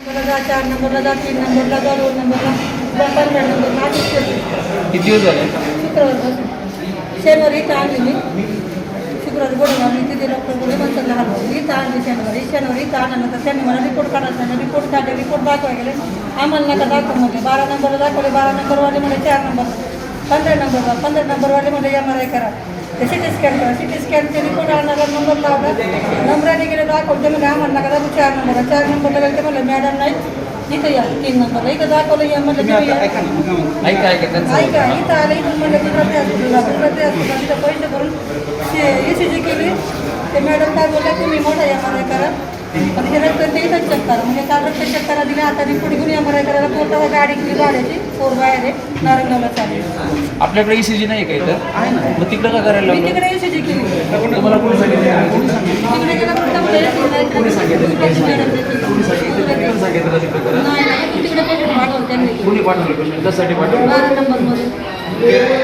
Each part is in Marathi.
नंबरला जा चार नंबरला जा तीन नंबरला जा दोन नंबरला जा पंधरा नंबरला आधीच ठेवते किती दिवस झाले शुक्रवारपासून शनिवारी इथं आणली मी शुक्रवारी बोलून आणली तिथे डॉक्टर बोलले म्हणतात लहान भाऊ इथं आणली शनिवारी शनिवारी इथं आणल्यानंतर त्यांनी मला रिपोर्ट काढायला सांगितलं. रिपोर्ट काढले रिपोर्ट दाखवायला गेले. आम्हाला नका दाखवू म्हणजे बारा नंबरला दाखवले बारा नंबरवाले म्हणजे चार नंबर पंधरा नंबरला पंधरा नंबरवाले म्हणजे एम आर आय करा. ते सिटी स्कॅन करा. सिटी स्कॅनचे रिपोर्ट आणणारा नंबर लावला. नंबराने गेले दाखवले. ते म्हणजे आम्हाला नका दाखवू चार नंबरला चार नंबरला गेले ते म्हणलं मॅडम नाही इथं या. तीन नंबरला इथं दाखवलं या म्हणलं. ऐका इथं आलं इथून म्हणलं तिकडं ते हॉस्पिटलला तिकडं ते हॉस्पिटल तिथं पैसे भरून ई सी जी केली. ते मॅडम काय बोलल्या तुम्ही मोठा एम आर आय करा. पण हे रक्त ते इथंच चेक करा म्हणजे काल रक्त चेक करा दिले आता रिपोर्ट घेऊन एम आर आय करायला पोटावर गाडी केली भाड्याची फोर बाहेर आहे नारंगावला चालेल. आपल्याकडे ईसीजी नाही का इथं? आहे ना. मग तिकडं का करायला मी लावलं तिकडे ई सी जी केली. तुम्हाला कोणी सांगितलं? तिकडे गेला फक्त मला नाही कोणी सांगितलं. कोणी सांगितलं? कोणी सांगितलं? तिकडं करा. नाही नाही तिकडे पैसे पाठवलं त्यांनी कोणी पाठवलं पेशंट कशासाठी पाठवलं? बारा नंबरमध्ये.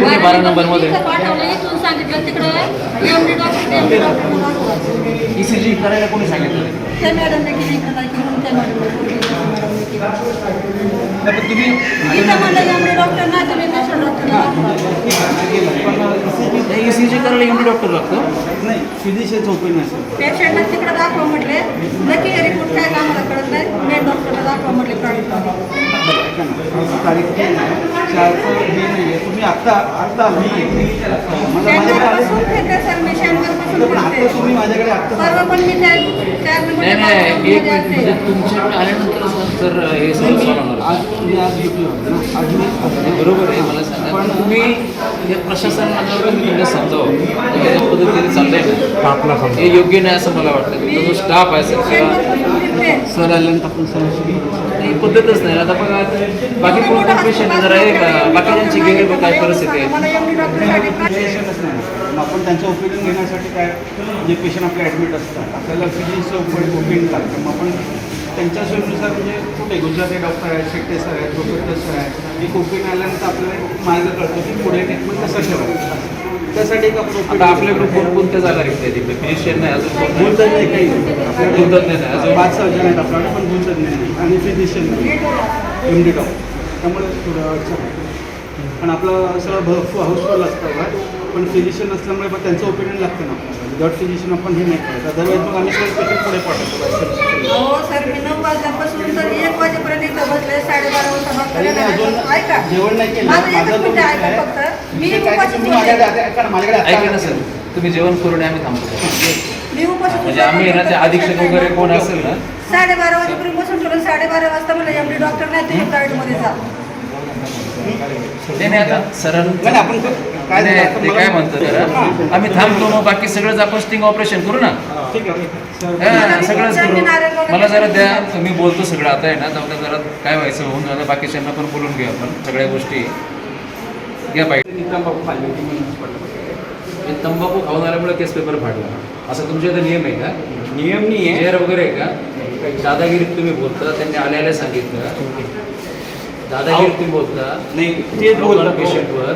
कोणी बारा नंबरमध्ये? इथं पाठवलं इथून सांगितलं तिकडं. एवढी डॉक्टर एवढी डॉक्टर ईसीजी करायला कोणी सांगितलं? त्या मॅडमने केली इकडं काय केलं त्या मॅडमने नाही, पण तुम्ही इथं म्हणलं एवढे डॉक्टर नाही तुम्ही डॉक्टर ईसीजी करायला एवढी डॉक्टर लागतं नाही फिजिशियनचं ओपिनियन असेल पेशंटला तिकडं दाखवा म्हटले. नक्की रिपोर्ट काय आम्हाला कळत नाही. मेन डॉक्टरला दाखवा म्हटले प्रायव्हेट तारीख. चारचं हे नाही आहे तुम्ही आत्ता आत्ता मी मला माझ्याकडे आले शनिवारपासून फिरते सर मी शनिवारपासून पण तुम्ही माझ्याकडे आत्ता परवा पण मी त्या चार नाही नाही एक मिनिट. म्हणजे तुमच्याकडे आल्यानंतर तर हे आज मी आज ना. आज मी हे बरोबर आहे मला सांगा. पण तुम्ही हे प्रशासन मंडळावर तुम्ही समजावं. की ज्या पद्धतीने चाललंय ना. हे योग्य नाही असं मला वाटतं. जो स्टाफ आहे सर सर आल्यानंतर आपण सरासरी ही पद्धतच नाही. आता बघा बाकी कोण कोण पेशंट जर आहे बाकीच्यांची गेले काय परिस्थिती आहे? आपण त्यांचं ओपिनियन घेण्यासाठी काय? जे पेशंट आपले ॲडमिट असतात. आपल्याला फिजिक्सचं ओपिनियन लागतं मग आपण त्यांच्या सोयीनुसार म्हणजे कुठे गुजराती डॉक्टर आहेत शेट्टे सर आहेत प्रोफेसर सर आहेत एक ओपिनियन आल्यानंतर आपल्याला एक मार्ग कळतो की पुढे ट्रीटमेंट कसं ठेवायचं. त्यासाठी एक आपण आता आपल्याकडे कोण कोणत्या जागा रिक्त तिकडे फिजिशियन नाही अजून कोण नाही. नाही काही भूलतज्ञ नाही अजून? पाच सर्जन आहेत आपल्याकडे पण भूलतज्ञ नाही. आणि फिजिशियन नाही. एम डी डॉक्टर त्यामुळे थोडं अडचण आहे. आणि आपलं सगळं भरपूर हाऊसफुल असतं का पण फिजिशियन असल्यामुळे पण त्यांचं ओपिनियन लागतं ना. विदाउट फिजिशियन आपण हे नाही करत अदरवाईज मग आम्ही सगळं पेशंट पुढे पाठवतो हो सर मी नऊ वाजल्यापासून तर एक वाजेपर्यंत इथं बसले. साडेबारा वाजता. ऐका. जेवण नाही केलं. माझं तो ऐका ना, सर. तुम्ही जेवण करून आम्ही थांबतो. म्हणजे होते. आम्ही ते अधीक्षक वगैरे कोण असेल ना? साडेबारा वाजेपर्यंत बसून ठेवलं साडेबारा वाजता मला एमडी डॉक्टर नाही तुम्ही प्रायव्हेटमध्ये जा नाही नाही आता सरांचं नाही, आपण तो- काय नाही, झालं आता ते मला- काय म्हणतात जरा? आम्ही थांबतो मग बाकी सगळंच आपण स्टिंग ऑपरेशन करू ना? ठीक आहे सर हा, सगळंच करू. मला जरा द्या मी बोलतो सगळं आता आहे ना जाऊ जरा काय व्हायचं होऊन जातं बाकीच्यांना पण बोलून घेऊ आपण सगळ्या गोष्टी. घ्या पाहिजे तंबाखू खाल्ली होती म्हणून पडलं. हे तंबाखू खाऊन आल्यामुळे केस पेपर फाडला. असा तुमच्या इथं नियम आहे का? नियम नाही आहे. चेअर वगैरे आहे का? दादागिरीत तुम्ही बोलता त्यांनी आल्याला सांगितलं. दादागिरीत तुम्ही बोलता? नाही ते पेशंटवर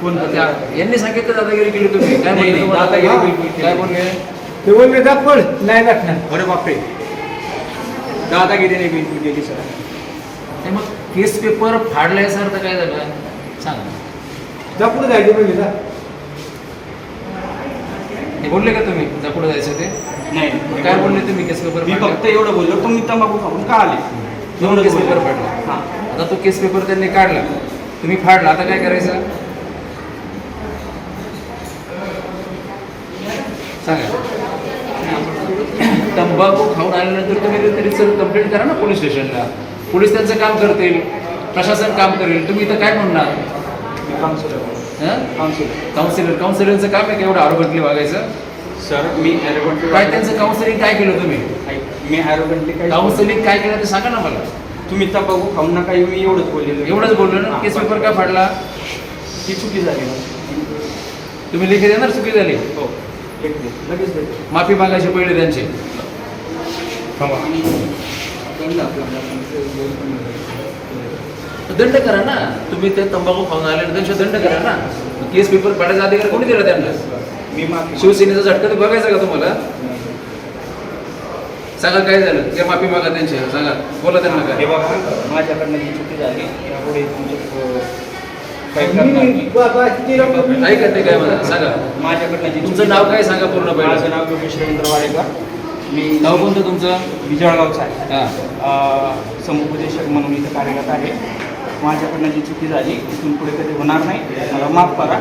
कोण त्या- यांनी सांगितलं दादागिरी केली तुम्ही. काय नाही, म्हणले? दादागिरी? बिलकुल केली काय बोलले? ते बोलले दाखवड नाही दाखणार अरे बापरे. दादागिरीने बिलकुल केली सर. नाही, मग केस पेपर फाडलाय सर तर काय झालं? सांगा. दाखवून जायचे म्हणजे जा. हे बोलले का तुम्ही? जा पुढे जायचं ते? नाही. काय बोलले तुम्ही? केस पेपर मी फक्त एवढं बोललो तुम्ही तंबाखू खाऊन का आले? एवढं केस. पेपर फाडला. हां. आता तो केस पेपर त्यांनी काढला. तुम्ही फाडला. आता काय करायचं? सांगा. तंबाखू खाऊन आल्यानंतर तुम्ही तरी सर कंप्लेंट करा ना पोलीस स्टेशनला. पोलीस त्यांचं काम करतील. प्रशासन काम करेल. तुम्ही इथं काय म्हणणार? मी काउन्सिलर हं? काउन्सिलर काउन्सिलर काउन्सिलरचं काम आहे का एवढं आरोग्यातली वागायचं? सर मी काय त्यांचं काउन्सिलिंग काय केलं तुम्ही? मी काउन्सिलिंग काय केलं ते सांगा ना मला. तुम्ही तंबाखू खाऊन नका येऊ मी एवढंच बोललेलो एवढंच बोललो ना? केस पेपर का फाडला? ती चुकी झाली तुम्ही लेखी देणार चुकी झाली? हो एक मिनिट. लगेच देतो. माफी मागायची पहिले त्यांची. दंड करा ना. तुम्ही ते तंबाखू खाऊन आले त्यांच्या दंड करा ना. केस पेपर पाडायचा अधिकार कोणी दिला त्यांना? मी माफी शिवसेनेचा झटका तर बघायचा का तुम्हाला? सांगा काय झालं? ते माफी मागा त्यांची सांगा. बोला त्यांना हे काय बघा माझ्याकडनं जी चुकी झाली यापुढे तुमचे काही करणार नाही. ऐका ते काय म्हणा सांगा. माझ्याकडनं जी तुमचं चुकी नाव झाली- काय सांगा पूर्ण पहिलं? माझं नाव योगेश रवींद्र वाडेकर. मी नाव कोणतं तुमचं? विजळगावचा आहे. हां. अ, समुपदेशक म्हणून इथं कार्यरत आहे. माझ्याकडनं जी चुकी झाली इथून पुढे कधी होणार नाही. मला माफ करा.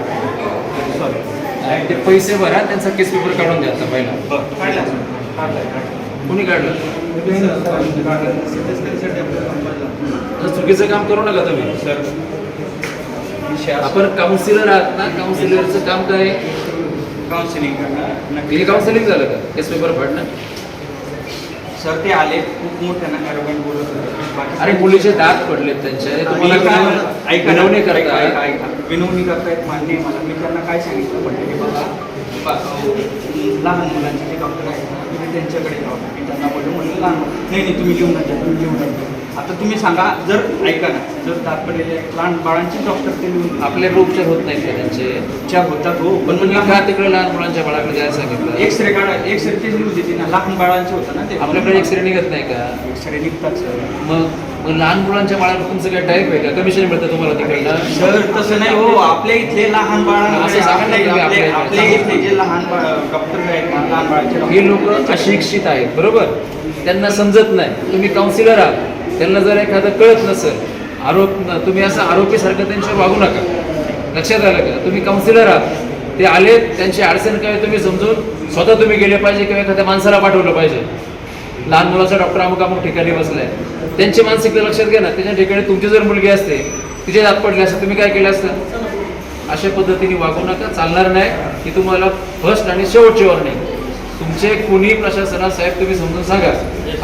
सॉरी ते पैसे भरा त्यांचा केस पेपर काढून द्या आता पहिला. बरं काढला काढला. कोणी काढलं? चुकीचं काम करू नका तुम्ही. सर आपण काउन्सिलर आहात ना काउन्सिलरचं काम काय? काउन्सिलिंग हे काउन्सिलिंग झालं का? केस पेपर फाडणं सर ते आले. खूप मोठ्यानं ॲरोगंट बोलत होते. अरे मुलीचे दात पडलेत त्यांचे. तुम्हाला ना, विनवणी करता. विनवणी करतायत मान्य मला. मी त्यांना काय सांगितलं म्हणजे की बाबा लहान मुलांचे जे डॉक्टर आहेत तुम्ही त्यांच्याकडे जाऊ मी त्यांना बोललो म्हणलं लहान नाही नाही तुम्ही लिहून द्या तुम्ही लिहून द्या आता तुम्ही सांगा जर ऐका ना जर दात पडलेले लहान बाळांचे डॉक्टर ते लिहून. आपल्याकडे उपचार होत नाहीत का त्यांचे? उपचार होतात हो. पण मग का तिकडे लहान मुलांच्या बाळाकडे जायला सांगितलं एक्सरे काढा एक्सरे ते लिहून देते ना लहान बाळांचे होतं ना ते. आपल्याकडे एक्सरे निघत नाही का? एक्सरे निघतात सर. मग? मग लहान मुलांच्या बाळाकडे तुमचं काय टाईप आहे का कमिशन मिळतं तुम्हाला तिकडनं. सर तसं नाही हो आपल्या इथले लहान बाळ असं सांगा ना तुम्ही आपले आपल्या आपले इथले जे लहान बाळ डॉक्टर आहेत ना, लहान बाळाचे हे लोक अशिक्षित आहेत बरोबर? त्यांना समजत नाही. तुम्ही काउन्सिलर आहात. त्यांना जर एखादं कळत नसेल आरोप तुम्ही असं आरोपीसारखं त्यांच्यावर वागू नका. लक्षात आलं का? तुम्ही काउन्सिलर आहात. ते आले त्यांची अडचण काय तुम्ही समजून स्वतः तुम्ही गेले पाहिजे किंवा एखाद्या माणसाला पाठवलं पाहिजे. लहान मुलाचा डॉक्टर अमुक अमुक ठिकाणी बसलाय. त्यांची मानसिकता लक्षात घ्या ना त्याच्या ठिकाणी तुमची जर मुलगी असते तिचे दात पडले असते तुम्ही काय केलं असतं? अशा पद्धतीने वागू नका चालणार नाही की तुम्हाला फर्स्ट आणि शेवटची वॉर्निंग तुमचे कुणी प्रशासनात साहेब तुम्ही समजून सांगा.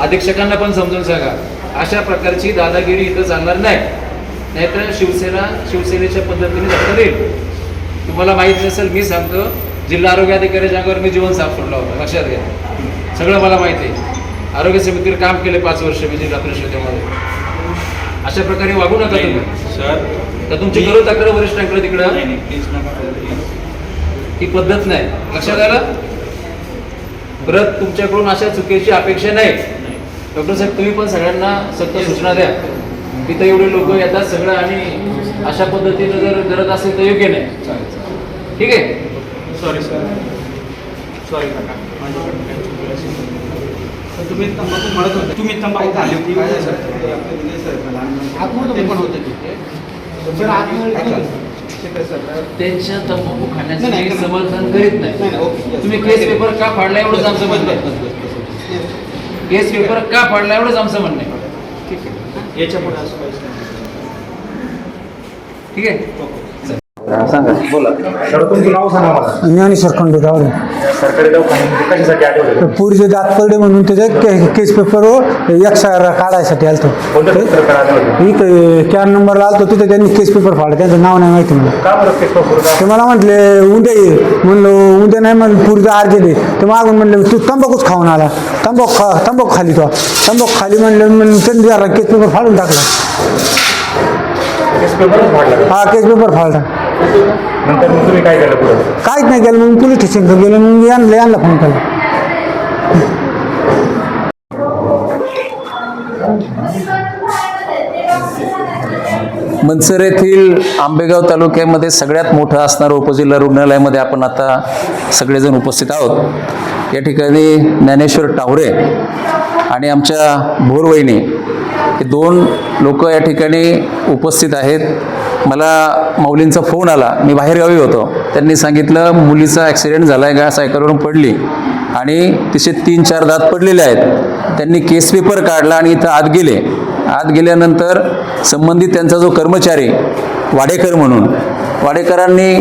अधीक्षकांना पण समजून सांगा. अशा प्रकारची दादागिरी इथं चालणार नाही. नाहीतर शिवसेना शिवसेनेच्या पद्धतीने जाता येईल तुम्हाला माहीत नसेल मी सांगतो जिल्हा आरोग्य अधिकाऱ्याच्या अंगावर मी जीवन साफ सोडला होता. लक्षात घ्या. सगळं मला माहिती आहे. आरोग्य समितीवर काम केले पाच वर्ष जिल्हा परिषदेमध्ये अशा प्रकारे वागू नका तुम्ही. सर. तर तुमची करू तक्रार वरिष्ठांकडे तिकडं. ही पद्धत नाही. लक्षात आलं? परत तुमच्याकडून अशा चुकीची अपेक्षा नाही. डॉक्टर साहेब तुम्ही पण सगळ्यांना सक्त सूचना द्या. तिथं एवढे लोक येतात सगळं आणि अशा पद्धतीनं जर करत असेल तर योग्य नाही. ठीक आहे? सॉरी सर सॉरी काका. तुम्ही तंबाखू म्हणत होते. तुम्ही तंबाखू खाल्ली होती. ते पण होते. त्यांच्या तंबाखू खाण्याचं नाही, मी नाही. समर्थन करीत नाही. तुम्ही केस पेपर का फाडला एवढंच आमचं म्हणणं? आहे केस पेपर का फाडला एवढंच आमचं म्हणणं? आहे ठीक आहे. याच्यापुढे असं ठीक आहे? सांगा. बोला. तर तुमचं नाव सांगा मला. ज्ञानेश्वर खंडोबावर सरकारी दवाखान्यामध्ये कशासाठी आठवलं पुरीचे दात पडले म्हणून त्याच्या केस पेपरवर एक्सरा काढायसाठी आलतो. कोणत्या पत्रकार इथं चार नंबरला आलतो तिथे त्यांनी केस पेपर फाडला. त्यांचं नाव नाही माहिती मला. का बरं केस पेपर ते मला म्हटले उद्या ये. म्हणलं उद्या नाही म्हणलं पुरीचं अर्जंट आहे ते मागून म्हणलं तू तंबाखूच खाऊन आला. तंबाखू खा तंबाखू खाली तो. तंबाखू खाली म्हणलं म्हणून त्यांनी जरा केस पेपर फाडून टाकला. केस पेपरच फाडला हा केस पेपर फाडला. नंतर मग तुम्ही काय केलं पुढे? काहीच नाही केलं मग पोलीस स्टेशनला गेलो मग यांना यांना फोन केला. मंचर येथील आंबेगाव तालुक्यामध्ये सगळ्यात मोठं असणारं उपजिल्हा रुग्णालयामध्ये आपण आता सगळेजण उपस्थित आहोत. या ठिकाणी ज्ञानेश्वर टावरे आणि आमच्या भोरवहिनी हे दोन लोक या ठिकाणी उपस्थित आहेत. मला माऊलींचा फोन आला. मी बाहेरगावी होतो. त्यांनी सांगितलं मुलीचा ॲक्सिडेंट झाला आहे का? सायकलवरून पडली. आणि तिचे तीन चार दात पडलेले आहेत. त्यांनी केस पेपर काढला आणि इथं आत गेले. आत गेल्यानंतर संबंधित त्यांचा जो कर्मचारी वाडेकर म्हणून वाडेकरांनी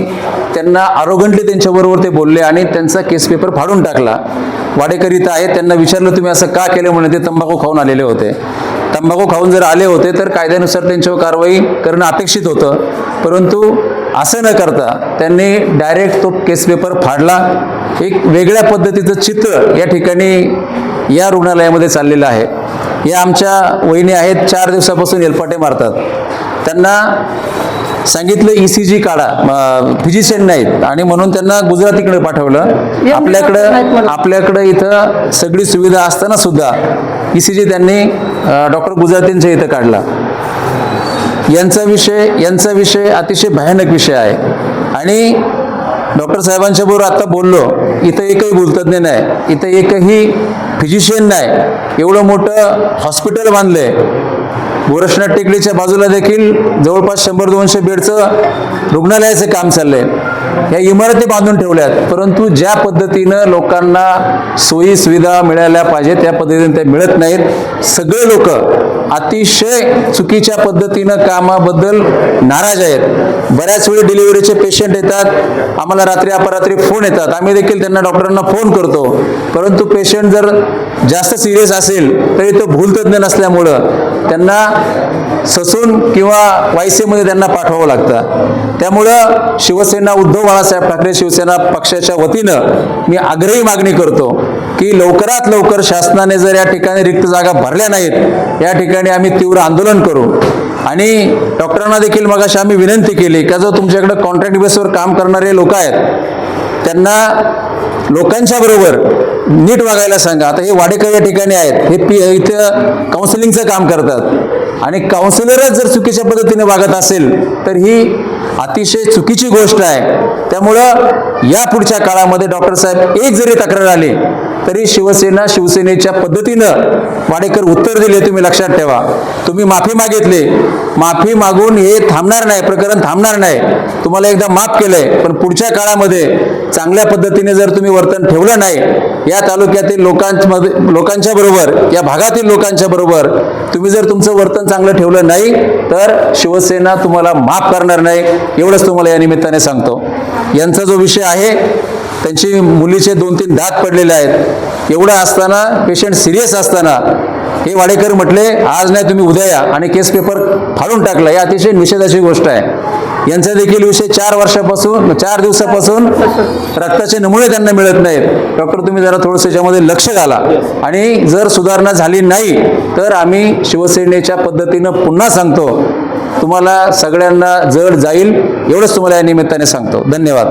त्यांना आरोगंटली त्यांच्याबरोबर ते बोलले आणि त्यांचा केस पेपर फाडून टाकला. वाडेकर इथं आहेत. त्यांना विचारलं तुम्ही असं का केलं? म्हणे ते तंबाखू खाऊन आलेले होते. तंबाखू खाऊन जर आले होते तर कायद्यानुसार त्यांच्यावर कारवाई करणं अपेक्षित होतं. परंतु असं न करता त्यांनी डायरेक्ट तो केस पेपर फाडला. एक वेगळ्या पद्धतीचं चित्र या ठिकाणी या रुग्णालयामध्ये चाललेलं आहे. या आमच्या वहिनी आहेत चार दिवसापासून एलपाटे मारतात. त्यांना सांगितलं ई सी जी काढा. फिजिशियन नाहीत. आणि म्हणून त्यांना गुजरातीकडे पाठवलं. आपल्याकडं आपल्याकडं इथं सगळी सुविधा असताना सुद्धा ई सी जी त्यांनी डॉक्टर गुजरातींच्या इथं काढला. यांचा विषय यांचा विषय अतिशय भयानक विषय आहे. आणि डॉक्टर साहेबांच्या बरोबर आता बोललो इथं एकही भूलतज्ञ नाही इथं एकही फिजिशियन नाही एवढं मोठं हॉस्पिटल बांधलंय. गोरक्षनाथ टेकडीच्या बाजूला देखील जवळपास शंभर दोनशे बेडचं रुग्णालयाचं काम चाललंय. या इमारती बांधून ठेवल्यात. परंतु ज्या पद्धतीनं लोकांना सोयी सुविधा मिळाल्या पाहिजे त्या पद्धतीने त्या मिळत नाहीत. सगळे लोक अतिशय चुकीच्या पद्धतीनं कामाबद्दल नाराज आहेत. बऱ्याच वेळी डिलिव्हरीचे पेशंट येतात आम्हाला रात्री अपरात्री फोन येतात. आम्ही देखील त्यांना डॉक्टरांना फोन करतो. परंतु पेशंट जर जास्त सिरियस असेल तरी तो भूलतज्ञ नसल्यामुळं त्यांना ससून किंवा वायसीमध्ये त्यांना पाठवावं लागतं. त्यामुळं शिवसेना उद्धव बाळासाहेब ठाकरे शिवसेना पक्षाच्या वतीनं मी आग्रही मागणी करतो की लवकरात लवकर शासनाने जर या ठिकाणी रिक्त जागा भरल्या नाहीत या ठिकाणी आम्ही तीव्र आंदोलन करू. आणि डॉक्टरांना देखील मगाशी आम्ही विनंती केली का जो तुमच्याकडे कॉन्ट्रॅक्ट बेसवर काम करणारे लोक आहेत त्यांना लोकांच्या बरोबर नीट वागायला सांगा. आता हे वाडेकर या ठिकाणी आहेत हे पी इथं काउन्सिलिंगचं काम करतात. आणि काउन्सिलरच जर चुकीच्या पद्धतीने वागत असेल तर ही अतिशय चुकीची गोष्ट आहे. त्यामुळं या पुढच्या काळामध्ये डॉक्टर साहेब एक जरी तक्रार आली तरी शिवसेना शिवसेनेच्या पद्धतीनं वाडेकर उत्तर दिले तुम्ही लक्षात ठेवा. तुम्ही माफी मागितली. माफी मागून हे थांबणार नाही प्रकरण थांबणार नाही. तुम्हाला एकदा माफ केलंय पण पुढच्या काळामध्ये चांगल्या पद्धतीने जर तुम्ही वर्तन ठेवलं नाही या तालुक्यातील लोकांमध्ये लोकांच्या बरोबर या भागातील लोकांच्या बरोबर तुम्ही जर तुमचं वर्तन चांगलं ठेवलं नाही तर शिवसेना तुम्हाला माफ करणार नाही. एवढंच तुम्हाला या निमित्ताने सांगतो. यांचा जो विषय आहे त्यांची मुलीचे दोन तीन दात पडलेले आहेत. एवढं असताना पेशंट सिरियस असताना हे वाडेकर म्हटले आज नाही तुम्ही उद्या या. आणि केस पेपर फाडून टाकला. या अतिशय निषेधाची गोष्ट आहे. यांचा देखील विषय चार वर्षापासून चार दिवसापासून रक्ताचे नमुने त्यांना मिळत नाहीत. डॉक्टर तुम्ही जरा थोडंसं याच्यामध्ये लक्ष घाला. आणि जर सुधारणा झाली नाही तर आम्ही शिवसेनेच्या पद्धतीनं पुन्हा सांगतो तुम्हाला सगळ्यांना जड जाईल एवढंच तुम्हाला या निमित्ताने सांगतो. धन्यवाद.